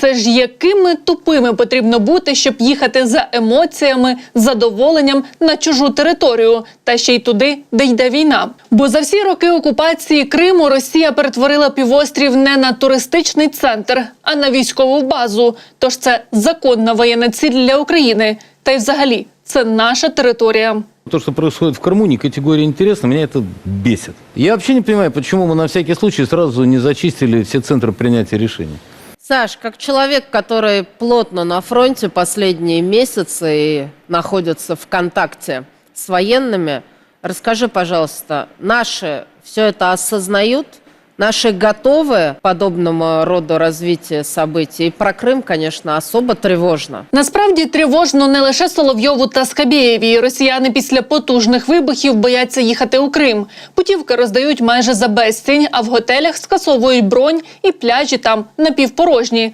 Це ж якими тупими потрібно бути, щоб їхати за емоціями, задоволенням на чужу територію, та ще й туди, де йде війна. Бо за всі роки окупації Криму Росія перетворила півострів не на туристичний центр, а на військову базу. Тож це законна воєнна ціль для України. Та й взагалі це наша територія. То, что происходит в Крыму, не категория интересна, меня это бесит. Я вообще не понимаю, почему мы на всякий случай сразу не зачистили все центры принятия решений. Саш, как человек, который плотно на фронте последние месяцы и находится в контакте с военными, расскажи, пожалуйста, наши все это осознают? Наши готовы к подобному роду развития событий? И про Крым, конечно, особо тревожно. Насправді тривожно не лише Соловйову та Скабєєві. Росіяни після потужних вибухів бояться їхати у Крим. Путівки роздають майже за безцінь, а в готелях скасовують бронь і пляжі там напівпорожні.